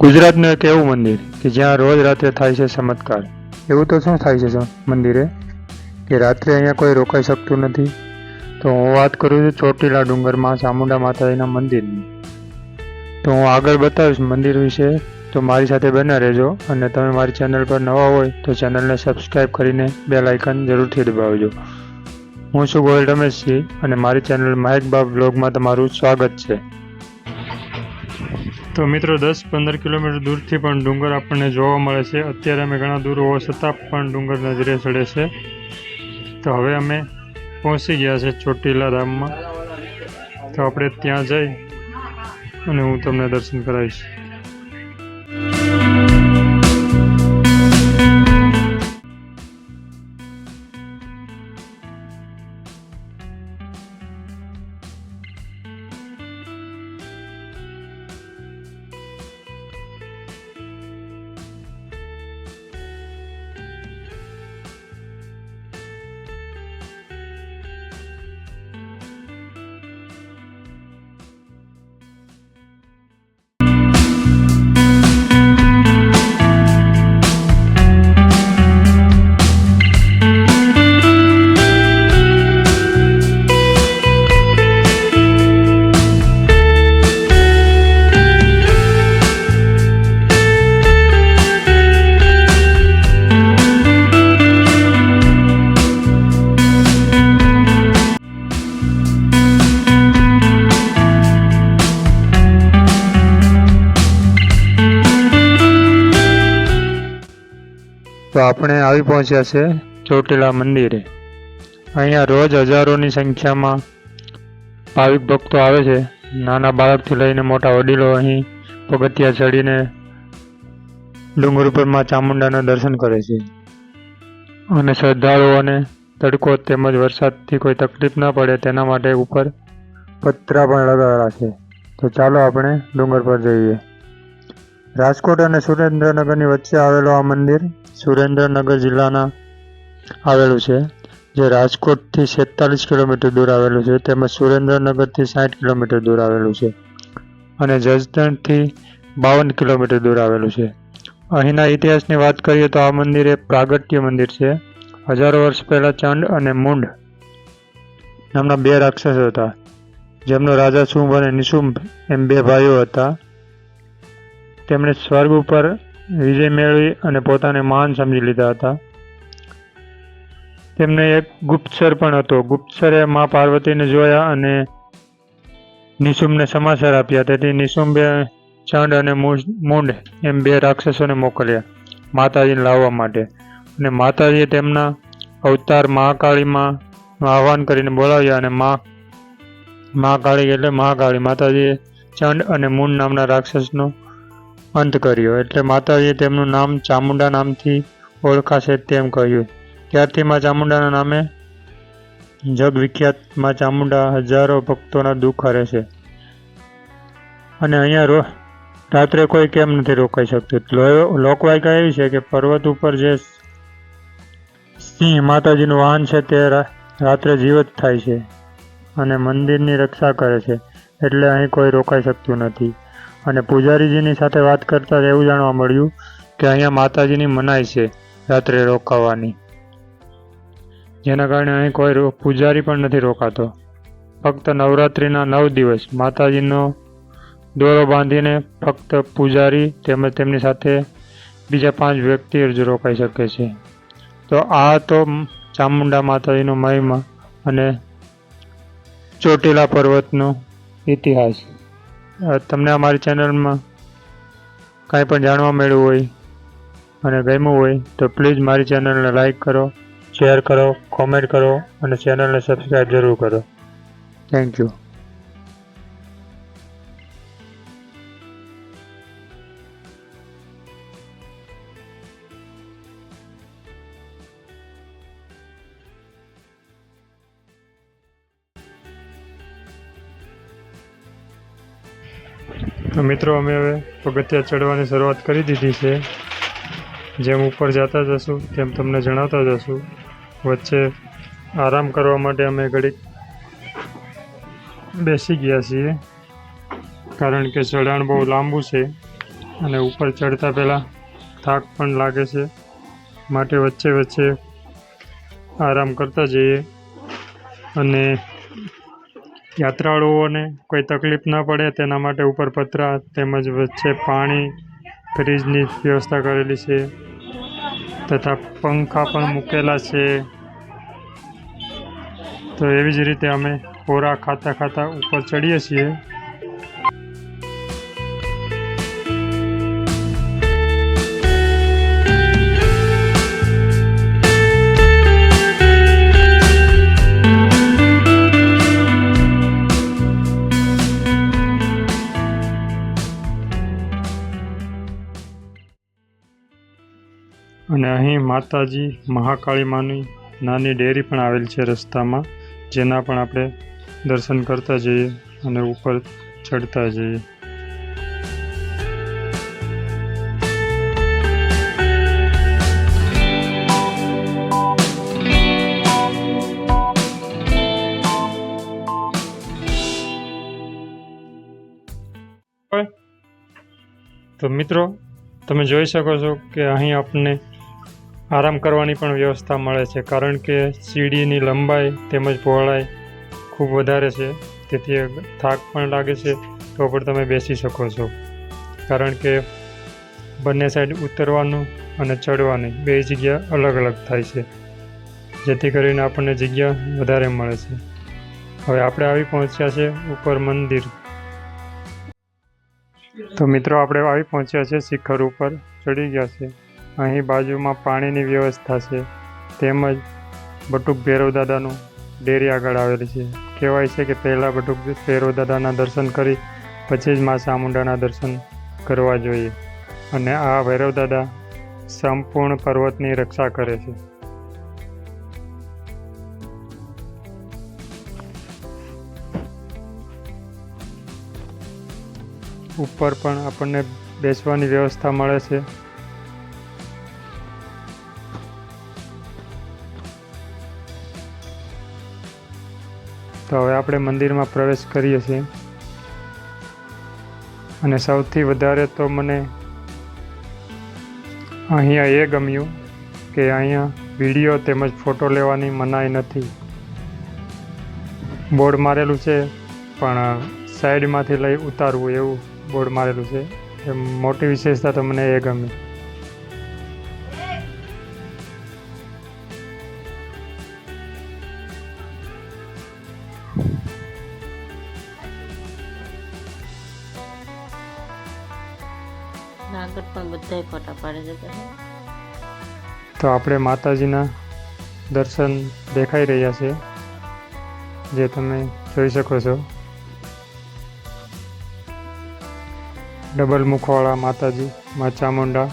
ગુજરાતનું એક એવું મંદિર? કે જ્યાં રોજ રાત્રે થાય છે ચમત્કાર? એવું તો શું થાય છે મંદિરે? કે રાત્રે અહીંયા કોઈ રોકાઈ શકતું નથી? તો હું વાત કરું છું ચોટીલા ડુંગરમાં ચામુંડા માતાજીના મંદિરની. તો હું આગળ બતાવીશ મંદિર વિશે. તો મારી સાથે બના રહેજો અને તમે મારી ચેનલ પર નવા હોય તો ચેનલને સબસ્ક્રાઈબ કરીને બે લાઇકન જરૂરથી દબાવજો. હું છું ગોયલ રમેશજી અને મારી ચેનલ મહેક બાબ બ્લોગમાં તમારું સ્વાગત છે. તો મિત્રો, દસ પંદર કિલોમીટર દૂરથી પણ ડુંગર આપણને જોવા મળે છે. અત્યારે અમે ઘણા દૂર હોવા છતાં પણ ડુંગર નજરે ચડે છે. તો હવે અમે પહોંચી ગયા છે ચોટીલા ધામમાં. તો આપણે ત્યાં જઈ અને હું તમને દર્શન કરાવીશ. તો આપણે આવી પહોંચ્યા છે ચોટીલા મંદિરે. અહીંયા રોજ હજારોની સંખ્યામાં ભાવિક ભક્તો આવે છે. નાના બાળકથી લઈને મોટા વડીલો અહીં પગથિયા ચડીને ડુંગર ઉપરમાં ચામુંડાના દર્શન કરે છે. અને શ્રદ્ધાળુઓને તડકો તેમજ વરસાદથી કોઈ તકલીફ ના પડે તેના માટે ઉપર પતરા પણ લગાવેલા છે. તો ચાલો આપણે ડુંગર પર જઈએ. રાજકોટ અને સુરેન્દ્રનગરની વચ્ચે આવેલું આ મંદિર સુરેન્દ્રનગર જિલ્લાના આવેલું છે, જે રાજકોટથી છેતાલીસ કિલોમીટર દૂર આવેલું છે, તેમજ સુરેન્દ્રનગરથી સાઠ કિલોમીટર દૂર આવેલું છે અને જસદણથી બાવન કિલોમીટર દૂર આવેલું છે. અહીંના ઇતિહાસની વાત કરીએ તો આ મંદિર એ પ્રાગટ્ય મંદિર છે. હજારો વર્ષ પહેલાં ચંડ અને મુંડ નામના બે રાક્ષસો હતા, જેમનો રાજા શુંભ અને નિશુંભ એમ બે ભાઈઓ હતા. તેમણે સ્વર્ગ ઉપર વિજય મેળવી અને પોતાને મહાન સમજી લીધા હતા. તેમને એક ગુપ્તસર પણ હતો. ગુપ્તસરે મા પાર્વતીને જોયા અને નિશુંભને સમાચાર આપ્યા. તેથી નિશુંભે ચંડ અને મુંડ એમ બે રાક્ષસોને મોકલ્યા માતાજીને લાવવા માટે. અને માતાજીએ તેમના અવતાર મહાકાળીમાં આહવાન કરીને બોલાવ્યા અને મા, મહાકાળી એટલે મહાકાળી. માતાજીએ ચંડ અને મૂંડ નામના રાક્ષસનો અંત કર્યો. એટલે માતાજીએ તેમનું નામ ચામુંડા નામથી ઓળખાશે તેમ કહ્યું. ત્યારથી માં ચામુંડાના નામે જગ વિખ્યાતમાં ચામુંડા હજારો ભક્તોના દુઃખ હરે છે. અને અહીંયા રો, રાત્રે કોઈ કેમ નથી રોકાઈ શકતું. લોકવાયકા એવી છે કે પર્વત ઉપર જે સિંહ માતાજીનું વાહન છે તે રાત્રે જીવત થાય છે અને મંદિરની રક્ષા કરે છે. એટલે અહીં કોઈ રોકાઈ શકતું નથી. અને પૂજારીજીની સાથે વાત કરતાં એવું જાણવા મળ્યું કે અહીંયા માતાજીની મનાઈ છે રાત્રે રોકાવાની. જેના કારણે અહીં કોઈ પૂજારી પણ નથી રોકાતો. ફક્ત નવરાત્રિના નવ દિવસ માતાજીનો દોરો બાંધીને ફક્ત પૂજારી તેમજ તેમની સાથે બીજા પાંચ વ્યક્તિ જ રોકાઈ શકે છે. તો આ તો ચામુંડા માતાજીનો મહિમા અને ચોટીલા પર્વતનો ઇતિહાસ. તમને અમારી ચેનલમાં કાંઈ પણ જાણવા મળ્યું હોય અને ગમ્યું હોય, તો પ્લીઝ મારી ચેનલને લાઈક કરો, શેર કરો, કોમેન્ટ કરો અને ચેનલને સબસ્ક્રાઈબ જરૂર કરો. થેન્ક યુ તો મિત્રો, અમે હવે પગથિયા ચડવાની શરૂઆત કરી દીધી છે. જેમ ઉપર જતા જશું, તેમ તમને જણાવતા જશું. વચ્ચે આરામ કરવા માટે અમે ઘડીક બેસી ગયા છીએ. કારણ કે ચઢાણ બહુ લાંબુ છે અને ઉપર ચડતા પહેલાં થાક પણ લાગે છે. માટે વચ્ચે વચ્ચે આરામ કરતા જઈએ અને યાત્રાળુઓને કોઈ તકલીફ ન પડે, તેના માટે ઉપર પતરા તેમજ વચ્ચે પાણી, ફ્રીજની વ્યવસ્થા કરેલી છે તથા પંખા પણ મૂકેલા છે. તો એવી જ રીતે અમે ખોરાક ખાતા ખાતા ઉપર ચડીએ છીએ. અને અહીં માતાજી મહાકાળી માની નાની ડેરી પણ આવેલ છે રસ્તામાં, જેના પણ આપણે દર્શન કરતા જઈએ અને ઉપર ચડતા જઈએ. તો મિત્રો, તમે જોઈ શકો છો કે અહીં આપણને આરામ કરવાની પણ વ્યવસ્થા મળે છે, કારણ કે સીડીની લંબાઈ તેમજ પહોળાઈ ખૂબ વધારે છે, તેથી થાક પણ લાગે છે, તો પણ તમે બેસી શકો છો. કારણ કે બંને સાઈડ ઉતરવાનું અને ચડવાની બે જગ્યા અલગ અલગ થાય છે, જેથી કરીને આપણને જગ્યા વધારે મળે છે. હવે આપણે આવી પહોંચ્યા છે ઉપર મંદિર. તો મિત્રો, આપણે આવી પહોંચ્યા છે શિખર ઉપર, ચડી ગયા છે. અહીં બાજુમાં પાણીની વ્યવસ્થા છે. તેમજ બટુક ભૈરવ દાદાનું ડેરી આગળ આવેલી છે. કહેવાય છે કે પહેલાં બટુક ભૈરવ દાદાના દર્શન કરી, પછી જ મા ચામુંડાના દર્શન કરવા જોઈએ. અને આ ભૈરવ દાદા સંપૂર્ણ પર્વતની રક્ષા કરે છે. ઉપર પણ આપણને બેસવાની વ્યવસ્થા મળે છે. તો હવે આપણે મંદિરમાં પ્રવેશ કરીએ છીએ. અને સૌથી વધારે તો મને અહીંયા એ ગમ્યું કે અહીંયા વીડિયો તેમજ ફોટો લેવાની મનાઈ નથી. બોર્ડ મારેલું છે, પણ સાઈડમાંથી લઈ ઉતારવું એવું બોર્ડ મારેલું છે. એ મોટી વિશેષતા તો મને એ ગમી. આગળ પણ બધાય ફોટા પાડે છે તો આપણે માતાજીના દર્શન દેખાઈ રહ્યા છે, જે તમે જોઈ શકો છો. ડબલ મુખવાળા માતાજી, માં ચામુંડા.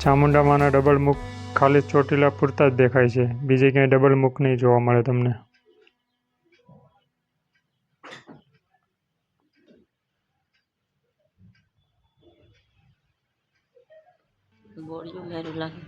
ચામુંડા માના ડબલ મુખ ખાલી ચોટીલા પૂરતા જ દેખાય છે. બીજે ક્યાંય ડબલ મુખ નહીં જોવા મળે તમને. બોડિયું મેરું લાગે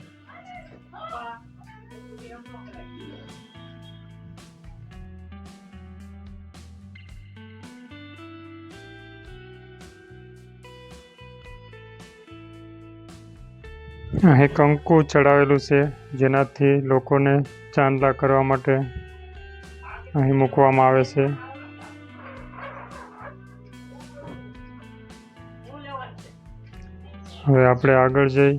અહીં કંકુ ચડાવેલું છે, જેનાથી લોકોને ચાંદલા કરવા માટે અહીં મૂકવામાં આવે છે. હવે આપણે આગળ જઈ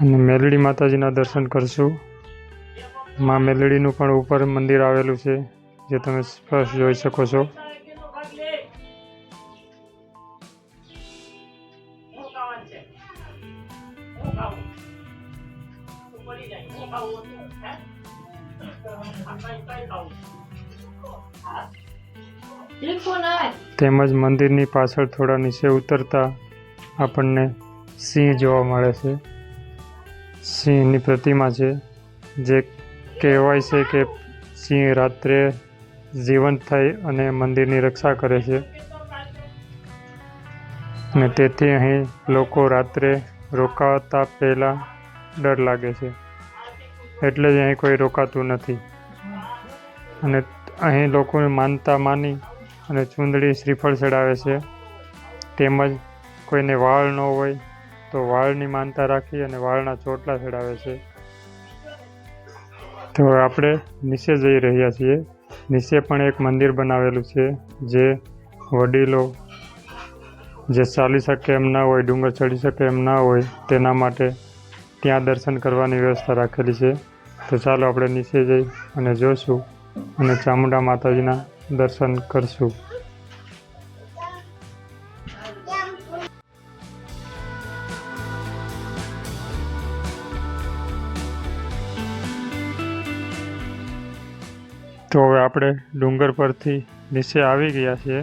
અને મેલડી માતાજીના દર્શન કરશું. માં મેલડીનું પણ ઉપર મંદિર આવેલું છે, જે તમે સ્પષ્ટ જોઈ શકો છો. તેમજ મંદિરની પાછળ થોડા નીચે ઉતરતા આપણને સિંહ જોવા મળે છે. સિંહની પ્રતિમા છે, જે કહેવાય છે કે સિંહ રાત્રે જીવંત થઈ અને મંદિરની રક્ષા કરે છે. અને તેથી અહીં લોકો રાત્રે રોકાતા પહેલાં ડર લાગે છે. એટલે જ અહીં કોઈ રોકાતું નથી. અને અહીં લોકોને માનતા માની અને ચૂંદડી શ્રીફળ ચડાવે છે. તેમજ કોઈને વાળ ન હોય તો વાળની માનતા રાખી અને વાળના ચોટલા ચડાવે છે. તો આપણે નીચે જઈ રહ્યા છીએ. નીચે પણ એક મંદિર બનાવેલું છે, જે વડીલો જે ચાલી શકે એમ ના હોય, ડુંગર ચડી શકે એમ ના હોય, તેના માટે ત્યાં દર્શન કરવાની વ્યવસ્થા રાખેલી છે. તો ચાલો આપણે નીચે જઈ અને જોશું અને ચામુંડા માતાજીના દર્શન કરશું. આપણે ડુંગર પરથી નીચે આવી ગયા છીએ.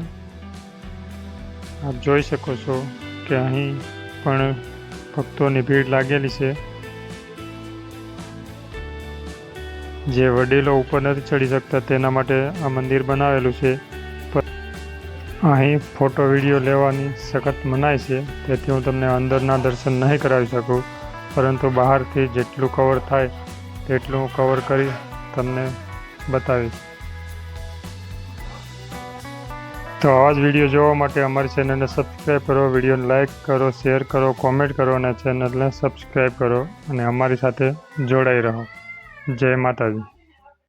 આપ જોઈ શકો છો કે અહીં પણ ભક્તોની ભીડ લાગેલી છે. જે વડીલો ઉપર નથી ચડી શકતા તેના માટે આ મંદિર બનાવેલું છે. અહીં ફોટો, વીડિયો લેવાની સખત મનાય છે, તેથી હું તમને અંદરના દર્શન નહીં કરાવી શકું. પરંતુ બહારથી જેટલું કવર થાય, તેટલું હું કવર કરી તમને બતાવીશ. તો આવા જ વીડિયો જોવા માટે અમારી ચેનલને સબસ્ક્રાઈબ કરો, વિડીયોને લાઇક કરો શેર કરો કોમેન્ટ કરો અને ચેનલને સબસ્ક્રાઈબ કરો અને અમારી સાથે જોડાઈ રહો. જય માતાજી.